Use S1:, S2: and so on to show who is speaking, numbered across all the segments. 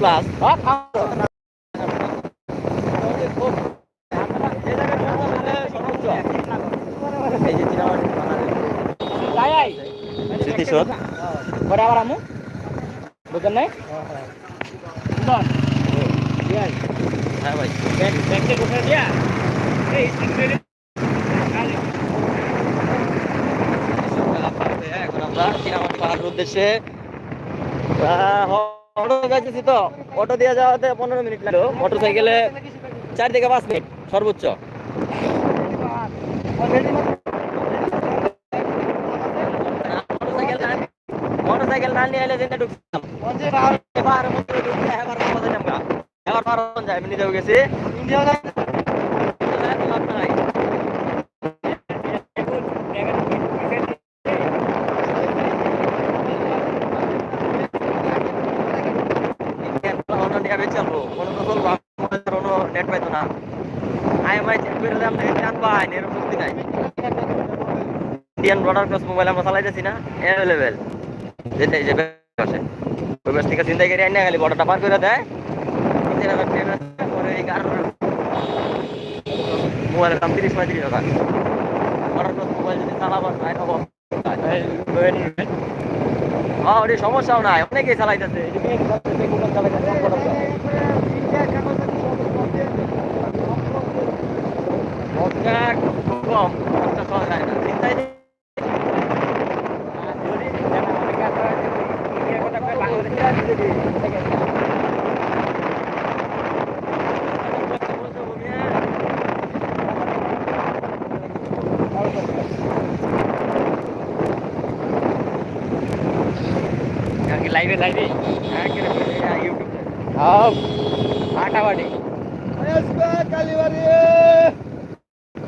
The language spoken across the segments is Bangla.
S1: প্লাস স্মৃতিসৌধ?
S2: পরে আবার আমু। বুঝলেন নাই?
S1: হ্যাঁ ভাই।
S2: ব্যাংকে ঢুকে দিয়া? এই
S1: এখন আমরা চিনামাটি পাহাড়ের উদ্দেশ্যে অটো যাইতেছি তো অটো দিয়ে যাওয়াতে পনেরো মিনিট লাগল। মোটর সাইকেলে চার থেকে পাঁচ মিনিট সর্বোচ্চ। মোটর সাইকেল না নিয়ে এলে দিনে ঢুকছিলাম। পাহাড়ের মধ্যে ঢুকতে এবার। এবার যায় আমি নিজেও গেছি। লাভ নাই। পাইতো না আইএমআই চেক করে দিলাম নেট চান পাই এরকম শক্তি নাই ইন্ডিয়ান বর্ডার ক্রস মোবাইল আমরা চালাইতেছি না অ্যাভেলেবেল যেটাই যে আছে ওই বাস থেকে চিন্তা করে আইনা খালি বর্ডারটা পার করে দেয় তিন হাজার ট্রেন আছে পরে এই কারণে মোবাইলের দাম তিরিশ পঁয়ত্রিশ টাকা বর্ডার ক্রস মোবাইল যদি চালাবার নাই হব হ্যাঁ সমস্যাও নাই অনেকেই চালাইতেছে এই যে মেয়ে চালাইতেছে, গুগল চালাইতেছে, সব কথা মজা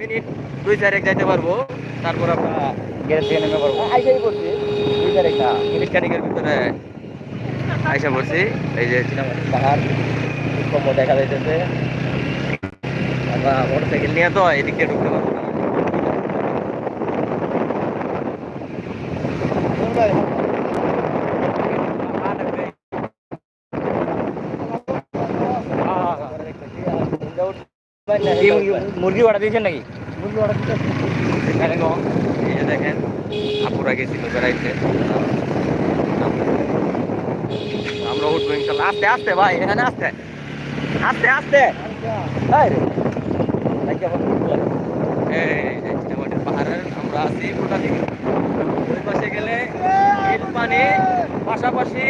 S1: মিনিট দুই চারেক যাইতে পারব। তারপর আমরা গ্যারেজ থেকে নেমে পারব। আইসাই পড়ছি। দুই চারেকটা মিনিট খানিকের ভিতরে আইসা পড়ছি। এই যে পাহাড় দেখা যাইতেছে। আমরা মোটর সাইকেল নিয়ে তো এদিক দিয়ে ঢুকতে পারব না
S2: কি মুরগি অর্ডার দিয়েছেন নাকি? এখানে গো
S1: এই যে দেখেন আপুরা গেছিল বেড়াইতে। আমরা উঠবো ইনশাল্লাহ। আস্তে আস্তে ভাই এখানে আস্তে। আস্তে আস্তে। পাহাড়ের আমরা আছি পুরোটা দিকে। ওই পাশে গেলে নীল পানি পাশাপাশি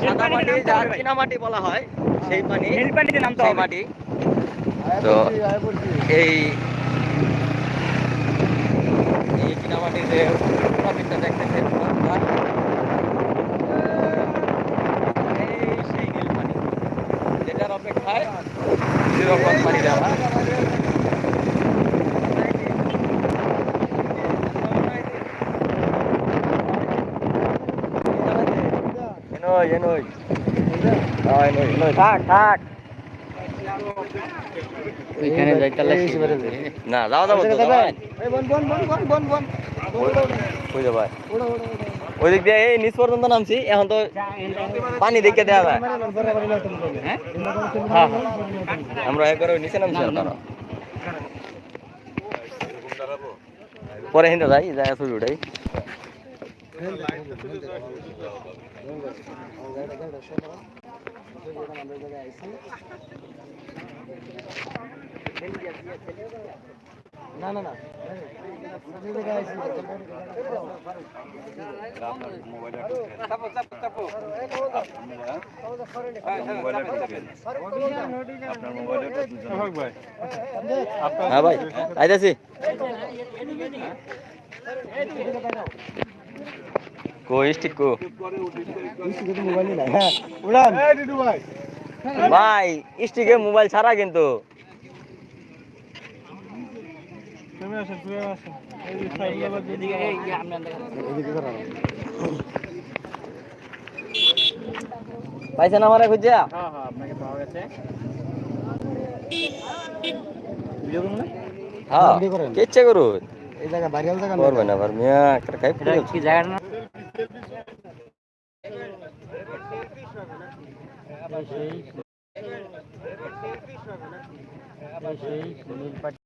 S1: সাদা মাটি যা চীনামাটি বলা হয় সেই পানি
S2: নীল পানিতে নামতে
S1: সেই মাটি। তো এই চীনামাটির যে এই সেই নীল পানি যেটার অপেক্ষায় নিরপদ পানি দেওয়া এনই এনই। থাক থাক।
S2: ওইখানে যাইতে
S1: না যাওয়া যাব তো যাওয়া কই যাবা ওই দিক দিয়ে এই নিচ পর্যন্ত নামছি এখন তো পানি দেখে দেওয়া যায়।
S2: হ্যাঁ
S1: হ্যাঁ। আমরা একবার ওই নিচে নামছি আর তারা পরে হিন্দে যাই যায় ছবি উঠাই।
S3: না না না
S1: হ্যাঁ ভাই আইতাছি। কো স্টিক কো।
S3: মোবাইল নাই হ্যাঁ
S1: ভাই। স্টিকে মোবাইল ছাড়া কিন্তু। পাইছেন আমার খুঁজা?
S2: হ্যাঁ হ্যাঁ আপনাকে পাওয়া গেছে।
S3: ভিডিও করুন না?
S1: হ্যাঁ
S3: ভিডিও করেন।
S1: ইচ্ছা
S3: এই জায়গা ভাইরাল জায়গা
S1: করবে না? আবার মিয়া একটা খাই
S2: কি জায়গাটা না সেই সুনীল পাট